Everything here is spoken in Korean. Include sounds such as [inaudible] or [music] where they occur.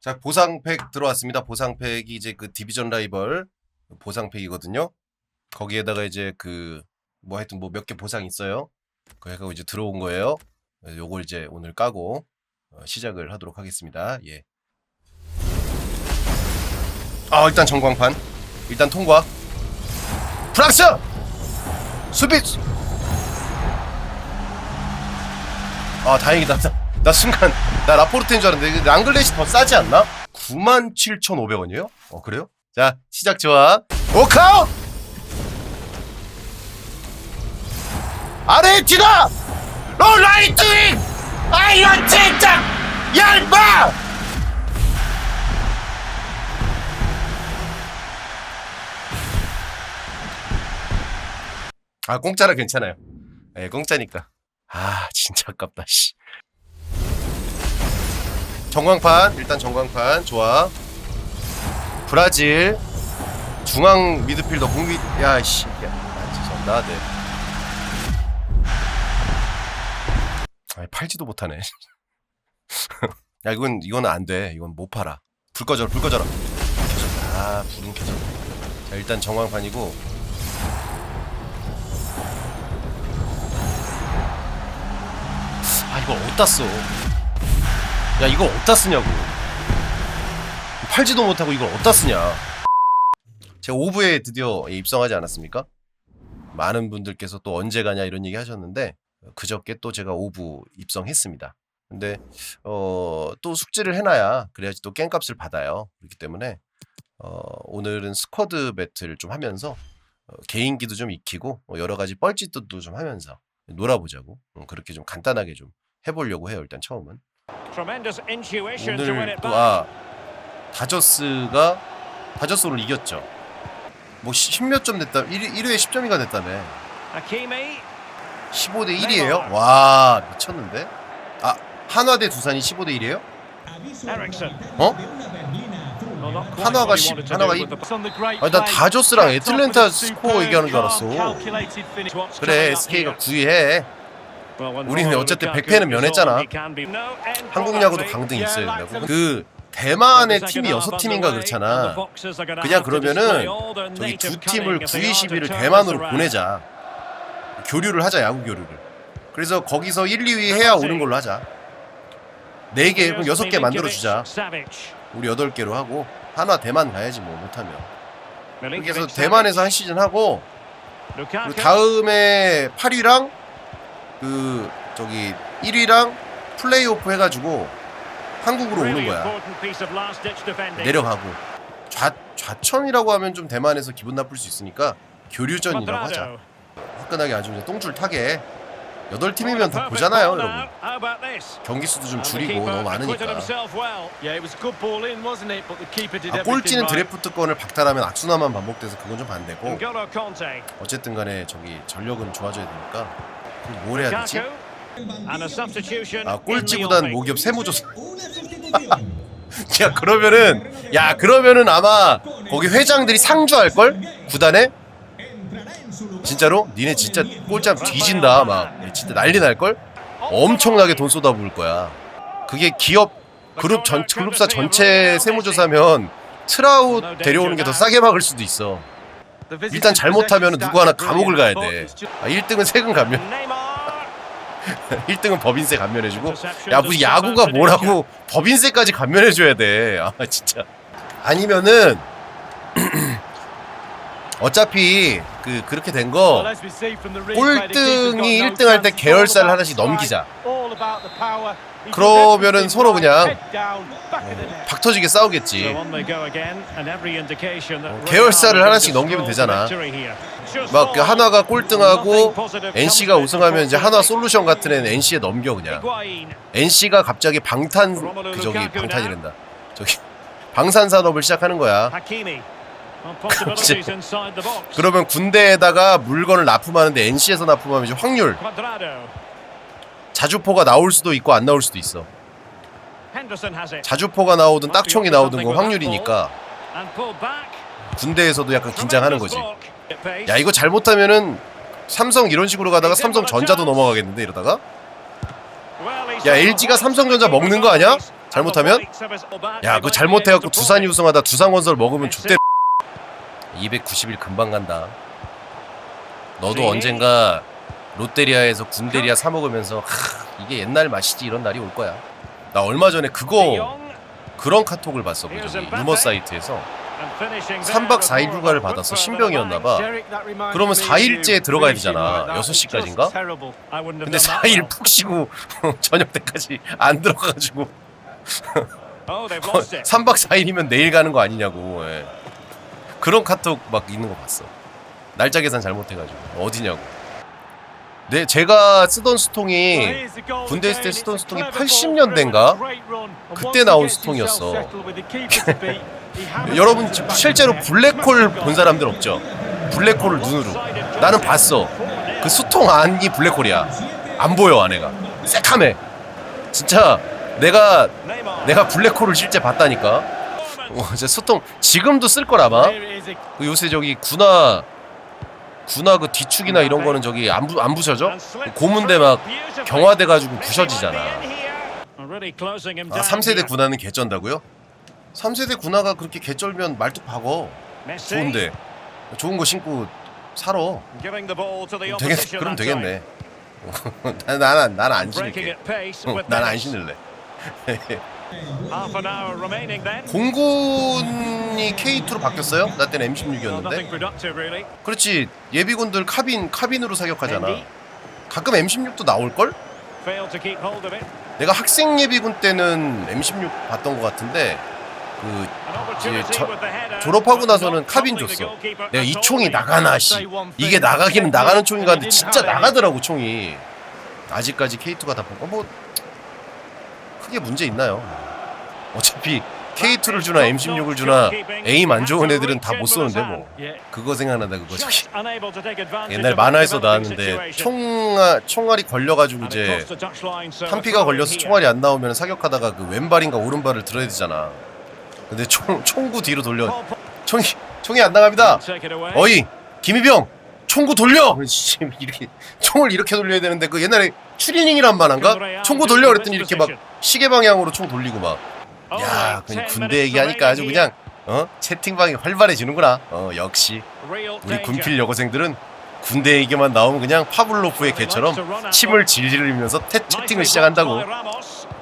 자 보상팩 들어왔습니다. 보상팩이 이제 그 디비전 라이벌 보상팩이거든요. 거기에다가 이제 그 뭐 하여튼 뭐 몇 개 보상 있어요. 그거 해가지고 이제 들어온 거예요. 그래서 요걸 이제 오늘 까고 어, 시작을 하도록 하겠습니다. 예. 아 일단 전광판 일단 통과. 프랑스 수비. 아 다행이다. 나, 나 순간 나 라포르테인 줄 알았는데 랑글렛이 더 싸지 않나? 97,500원이에요? 어 그래요? 자 시작 좋아. 오카우! 아르헨티나! 로 라이트윙! 아 이런 진짜 얇아! 아 공짜라 괜찮아요. 예 공짜니까. 아 진짜 아깝다 씨. 전광판 일단 전광판 좋아. 브라질 중앙 미드필더 공비 야씨 야, 아, 죄송합니다. 네. 아 팔지도 못하네. [laughs] 야 이건 이건 안 돼. 이건 못 팔아. 불 꺼져라 불 꺼져라. 아 불은 켜졌다. 자 일단 정광판이고 아 이걸 어디다 써? 야 이걸 어디다 쓰냐고. 팔지도 못하고 이걸 어디다 쓰냐. 제가 오브에 드디어 입성하지 않았습니까? 많은 분들께서 또 언제 가냐 이런 얘기 하셨는데 그저께 또 제가 오브 입성했습니다. 근데 어, 또 숙지를 해놔야 그래야지 또 깽값을 받아요. 그렇기 때문에 어, 오늘은 스쿼드 배틀 좀 하면서 어, 개인기도 좀 익히고 어, 여러 가지 뻘짓도 좀 하면서 놀아보자고 음, 그렇게 좀 간단하게 좀 해보려고 해요 일단 처음은 오늘 it 또 back. 아 다저스가 다저스 오늘 이겼죠 뭐 10몇 점 냈다 1, 1회에 10점인가 냈다며 Hakimi. 15대 1이에요? 와 미쳤는데 아 한화 대 두산이 15대 1이에요? Ericsson. 어? 하나가 what he 십- wanted to 하나가 do 이- with the- 아니 난 다저스랑 애틀랜타 스코어 얘기하는 줄 알았어 그래 SK가 here? 9위해 Well, when 우리는 어쨌든 Lukaku 100패는 is 면했잖아. 한국 야구도 that 강등 lead. 있어야 된다고 그 대만의 팀이 여섯 팀인가 그렇잖아 그냥 그러면은 저기 두 팀을 cunning if they are to 9위 10위를 turn 대만으로 this around. 보내자 교류를 하자 야구 교류를 그래서 거기서 1, 2위 해야 오는 걸로 하자 4개 그럼 6개 만들어 주자 Savic. 우리 8개로 하고 하나 대만 가야지 뭐 못하면 그래서 대만에서 한 시즌 하고. 그리고 다음에 8위랑 그 저기 1위랑 플레이오프 해가지고 한국으로 오는 거야. 내려가고. 좌 좌천이라고 하면 좀 대만에서 기분 나쁠 수 있으니까 교류전이라고 하자. 화끈하게 아주 그냥 똥줄 타게 여덟 팀이면 다 보잖아요 여러분? 경기 수도 좀 줄이고 너무 많으니까 아, 꼴찌는. 드래프트권을 박탈하면 악순환만 반복돼서 그건 좀 반대고. 어쨌든 간에 저기 전력은 좋아져야 되니까 그럼 뭘 해야 되지? 아 꼴찌보단 Lyon. 모기업 세무조사 야 그러면은 야 그러면은 아마 거기 회장들이 상주할 걸 구단에 진짜로? 니네 진짜 꼴찌하면 뒤진다 막. 진짜 난리 날 걸? 엄청나게 돈 쏟아부을 거야. 그게 기업 그룹 전 그룹사 전체 세무조사면 트라우 데려오는 게 더 싸게 막을 수도 있어. 일단 잘못하면 누구 하나 감옥을 가야 돼. 아, 1등은 세금 감면. [laughs] Neymar. 1등은 법인세 감면해주고. 야 무슨 야구가 뭐라고 법인세까지 감면해줘야 돼. 아 진짜. 아니면은 [clears throat] 어차피 그 그렇게 된 거 꼴등이 no 1등 할 때 계열사를 하나씩 넘기자. 그러면은 서로. 그냥. 박 터지게 싸우겠지. 어, 계열사를 하나씩 넘기면 되잖아. 막 그. 하나가 꼴등하고 NC가 우승하면 이제 하나. 솔루션 같은 애는 NC에 넘겨 그냥. NC가 갑자기 방탄 그 저기 방탄이란다. 저기 방산 산업을 시작하는 거야. [laughs] Box. 그러면 군대에다가 물건을 납품하는데 NC에서 납품하면 이제 확률. 자주포가 나올 수도 있고 안 나올 수도 있어. 자주포가 나오든 딱총이 나오든 그 확률이니까. 군대에서도 약간 긴장하는 거지. 야 이거 잘못하면은 삼성 이런 식으로 가다가 삼성 전자도 넘어가겠는데 이러다가 야 LG가 삼성전자. 먹는 거 아니야? 잘못하면 야 그거 잘못해갖고 두산이 우승하다 두산건설 먹으면 족대 290일 금방 간다. 너도 네. 언젠가 롯데리아에서 군데리아 사 먹으면서 하, 이게 옛날 맛이지 이런 날이 올 거야. 나 얼마 전에 그거 그런 카톡을 봤어 그 저기. 루머 사이트에서. 3박 4일 휴가를 받았어 신병이었나 봐. 그러면 4일째 들어가야 되잖아. 6시까지인가? 근데 4일 푹 쉬고 [laughs] 저녁 때까지 안 들어가가지고. 3박 4일이면 내일 가는 거 아니냐고. 예. 그런 카톡 막 있는 거 봤어. 날짜 계산 잘못해가지고. 어디냐고. 네 제가 쓰던 수통이 군대 있을 때 쓰던 수통이 80년대인가? 그때 나온 수통이었어. [laughs] 여러분 지- 실제로 블랙홀 본 사람들 없죠? 블랙홀을 눈으로. 나는 봤어. 그 수통 안이 블랙홀이야. 안 보여 안에가. 새카매. 진짜 내가 내가 블랙홀을 실제 봤다니까 어, 진짜 수통 지금도 쓸 거라마? 그 요새 저기 군화 군화 그 뒤축이나 이런 거는 저기 안, 부, 안 부셔져? 고문대 막 경화돼 가지고 부셔지잖아. 아 3세대 군화는 개쩐다고요? 3세대 군화가 그렇게 개쩔면 말뚝 박어. 좋은데. 좋은 거 신고 살아. 되겠, 그럼 되겠네. 나는 나는 [laughs] 안 신을게. 어, 난안 신을래 [laughs] 공군이 K2로 바뀌었어요? 나 때는 M16이었는데. 그렇지. 예비군들 카빈 카빈으로 사격하잖아. 가끔 M16도 나올 걸? 내가 학생 예비군 때는 M16 봤던 것 같은데 그 이제 저- 졸업하고 나서는 카빈 줬어. 내가 이 총이 나가나 씨. 이게 나가기는 나가는 총인 가 근데 진짜 나가더라고 총이. 아직까지 K2가 다 보고 뭐 크게 문제 있나요 어차피 K2를 주나 M16을 주나 에임 안 좋은 애들은 다 못 쏘는데 뭐 그거 생각난다 그거 저기 옛날 만화에서 나왔는데 총알 총알이 걸려가지고 이제 탄피가 걸려서 총알이 안 나오면 사격하다가 그 왼발인가 오른발을 들어야 되잖아. 근데 총 총구 뒤로 돌려 총이 총이 안 나갑니다. 어이 김희병 총구 돌려. 씨, 이렇게 총을 이렇게 돌려야 되는데 그 옛날에 추리닝이란 만화인가? 총구 돌려 그랬더니 이렇게 막 시계 방향으로 총 돌리고 막. 야, 그냥 군대 얘기하니까 아주 그냥 어 채팅방이 활발해지는구나. 어 역시 우리 군필 여고생들은 군대 얘기만 나오면 그냥 파블로프의 개처럼 침을 질질 흘리면서 태, 채팅을 시작한다고.